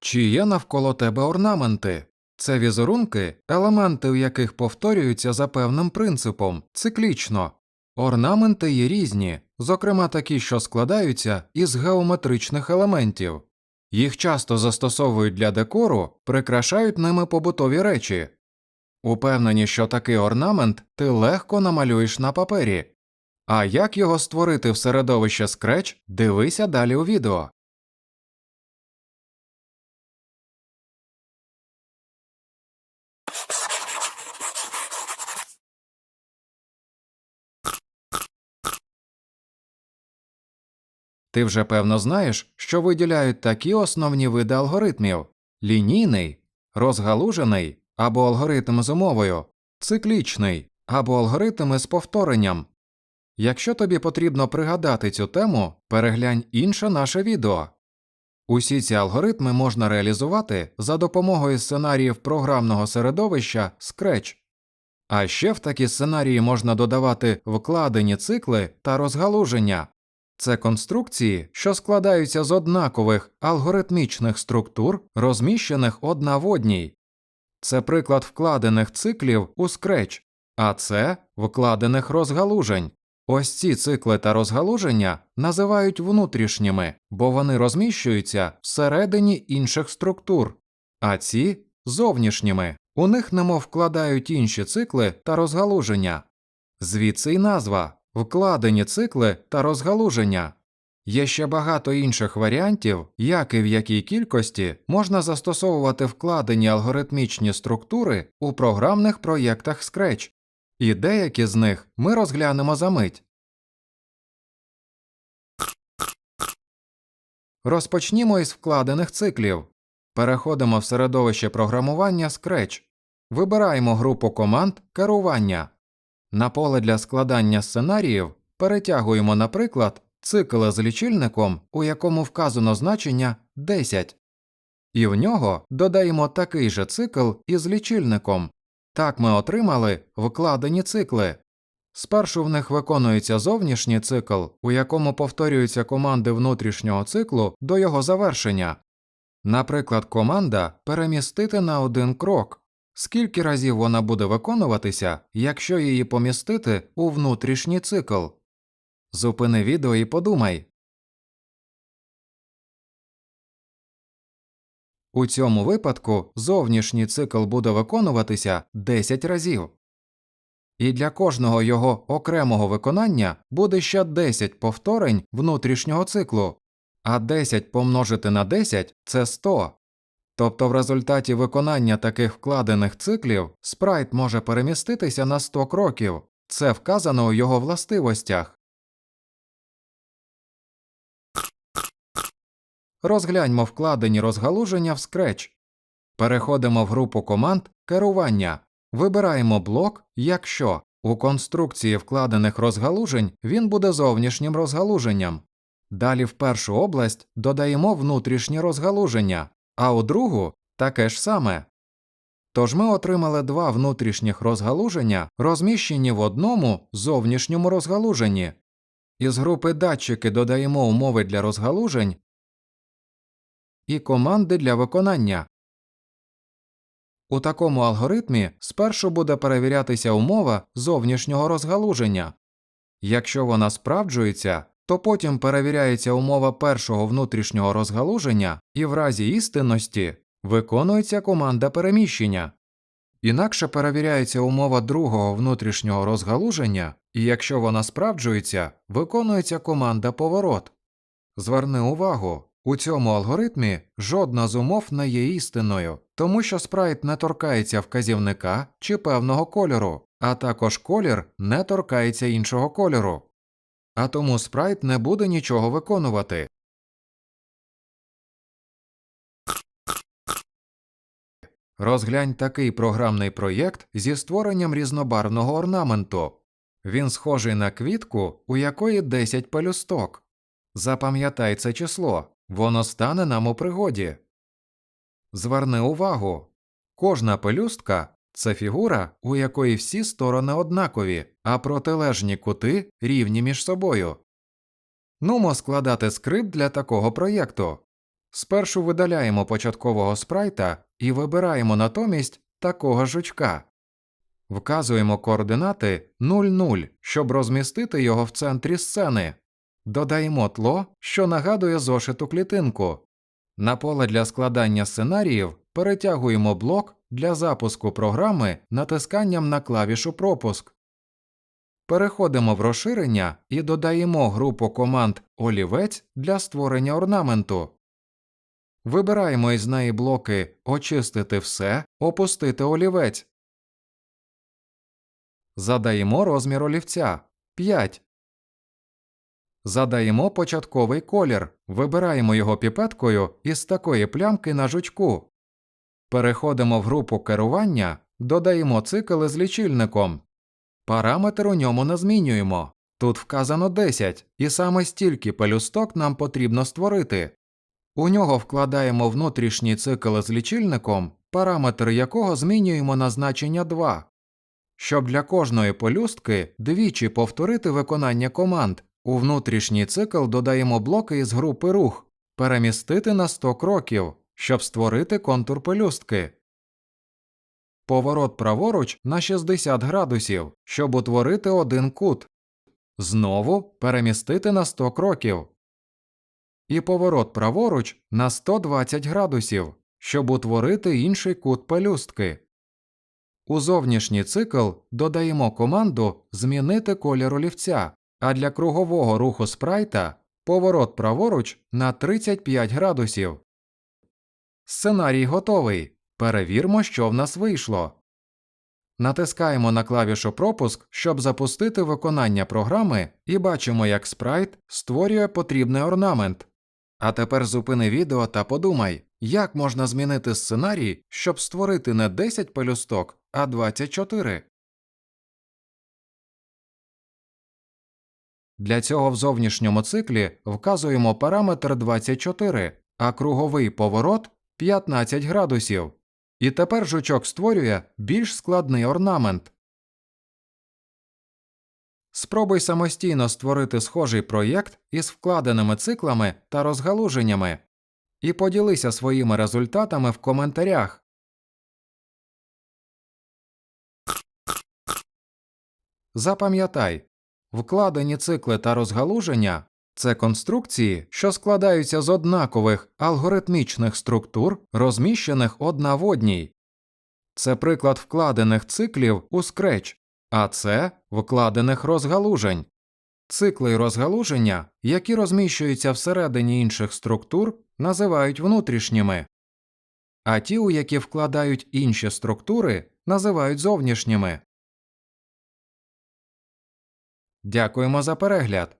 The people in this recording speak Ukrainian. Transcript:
Чи є навколо тебе орнаменти? Це візерунки, елементи в яких повторюються за певним принципом, циклічно. Орнаменти є різні, зокрема такі, що складаються із геометричних елементів. Їх часто застосовують для декору, прикрашають ними побутові речі. Упевнені, що такий орнамент ти легко намалюєш на папері. А як його створити в середовище Scratch, дивися далі у відео. Ти вже певно знаєш, що виділяють такі основні види алгоритмів лінійний, розгалужений або алгоритм з умовою, циклічний або алгоритми з повторенням. Якщо тобі потрібно пригадати цю тему, переглянь інше наше відео. Усі ці алгоритми можна реалізувати за допомогою сценаріїв програмного середовища Scratch. А ще в такі сценарії можна додавати вкладені цикли та розгалуження. Це конструкції, що складаються з однакових алгоритмічних структур, розміщених одна в одній. Це приклад вкладених циклів у Scratch, а це вкладених розгалужень. Ось ці цикли та розгалуження називають внутрішніми, бо вони розміщуються всередині інших структур, а ці зовнішніми. У них немов вкладають інші цикли та розгалуження. Звідси й назва вкладені цикли та розгалуження. Є ще багато інших варіантів, як і в якій кількості можна застосовувати вкладені алгоритмічні структури у програмних проєктах Scratch, і деякі з них ми розглянемо за мить. Розпочнімо із вкладених циклів. Переходимо в середовище програмування Scratch. Вибираємо групу команд керування. На поле для складання сценаріїв перетягуємо, наприклад, цикл з лічильником, у якому вказано значення 10. І в нього додаємо такий же цикл із лічильником. Так ми отримали вкладені цикли. Спершу в них виконується зовнішній цикл, у якому повторюються команди внутрішнього циклу до його завершення. Наприклад, команда перемістити на один крок. Скільки разів вона буде виконуватися, якщо її помістити у внутрішній цикл? Зупини відео і подумай. У цьому випадку зовнішній цикл буде виконуватися 10 разів. І для кожного його окремого виконання буде ще 10 повторень внутрішнього циклу, а 10 помножити на 10 це 100. Тобто в результаті виконання таких вкладених циклів спрайт може переміститися на 100 кроків. Це вказано у його властивостях. Розгляньмо вкладені розгалуження в Scratch. Переходимо в групу команд керування. Вибираємо блок Якщо у конструкції вкладених розгалужень він буде зовнішнім розгалуженням. Далі в першу область додаємо внутрішні розгалуження, а у другу таке ж саме. Тож ми отримали два внутрішніх розгалуження, розміщені в одному зовнішньому розгалуженні. Із групи датчики додаємо умови для розгалужень і команди для виконання. У такому алгоритмі спершу буде перевірятися умова зовнішнього розгалуження. Якщо вона справджується, то потім перевіряється умова першого внутрішнього розгалуження і в разі істинності виконується команда переміщення. Інакше перевіряється умова другого внутрішнього розгалуження, і якщо вона справджується, виконується команда поворот. Зверни увагу, у цьому алгоритмі жодна з умов не є істинною, тому що спрайт не торкається вказівника чи певного кольору, а також колір не торкається іншого кольору. А тому спрайт не буде нічого виконувати. Розглянь такий програмний проєкт зі створенням різнобарвного орнаменту. Він схожий на квітку, у якої 10 пелюсток. Запам'ятай це число, воно стане нам у пригоді. Зверни увагу кожна пелюстка це фігура, у якої всі сторони однакові, а протилежні кути рівні між собою. Нумо складати скрипт для такого проєкту. Спершу видаляємо початкового спрайта і вибираємо натомість такого жучка. Вказуємо координати 0,0, щоб розмістити його в центрі сцени. Додаємо тло, що нагадує зошиту клітинку. На поле для складання сценаріїв перетягуємо блок для запуску програми натисканням на клавішу пропуск. Переходимо в розширення і додаємо групу команд Олівець для створення орнаменту. Вибираємо із неї блоки Очистити все, Опустити олівець. Задаємо розмір олівця 5. Задаємо початковий колір, вибираємо його піпеткою із такої плямки на жучку. Переходимо в групу керування, додаємо цикл із лічильником. Параметр у ньому не змінюємо. Тут вказано 10, і саме стільки пелюсток нам потрібно створити. У нього вкладаємо внутрішній цикл з лічильником, параметр якого змінюємо на значення 2. Щоб для кожної пелюстки двічі повторити виконання команд, у внутрішній цикл додаємо блоки із групи рух, перемістити на 100 кроків, щоб створити контур пелюстки. Поворот праворуч на 60 градусів, щоб утворити один кут. Знову перемістити на 100 кроків. І поворот праворуч на 120 градусів, щоб утворити інший кут пелюстки. У зовнішній цикл додаємо команду Змінити колір олівця, а для кругового руху спрайта поворот праворуч на 35 градусів. Сценарій готовий. Перевірмо, що в нас вийшло. Натискаємо на клавішу пропуск, щоб запустити виконання програми, і бачимо, як спрайт створює потрібний орнамент. А тепер зупини відео та подумай, як можна змінити сценарій, щоб створити не 10 пелюсток, а 24. Для цього в зовнішньому циклі вказуємо параметр 24, а круговий поворот 15 градусів. І тепер жучок створює більш складний орнамент. Спробуй самостійно створити схожий проєкт із вкладеними циклами та розгалуженнями. І поділися своїми результатами в коментарях. Запам'ятай, вкладені цикли та розгалуження це конструкції, що складаються з однакових алгоритмічних структур, розміщених одна в одній. Це приклад вкладених циклів у Scratch, а це вкладених розгалужень. Цикли розгалуження, які розміщуються всередині інших структур, називають внутрішніми, а ті, у які вкладають інші структури, називають зовнішніми. Дякуємо за перегляд.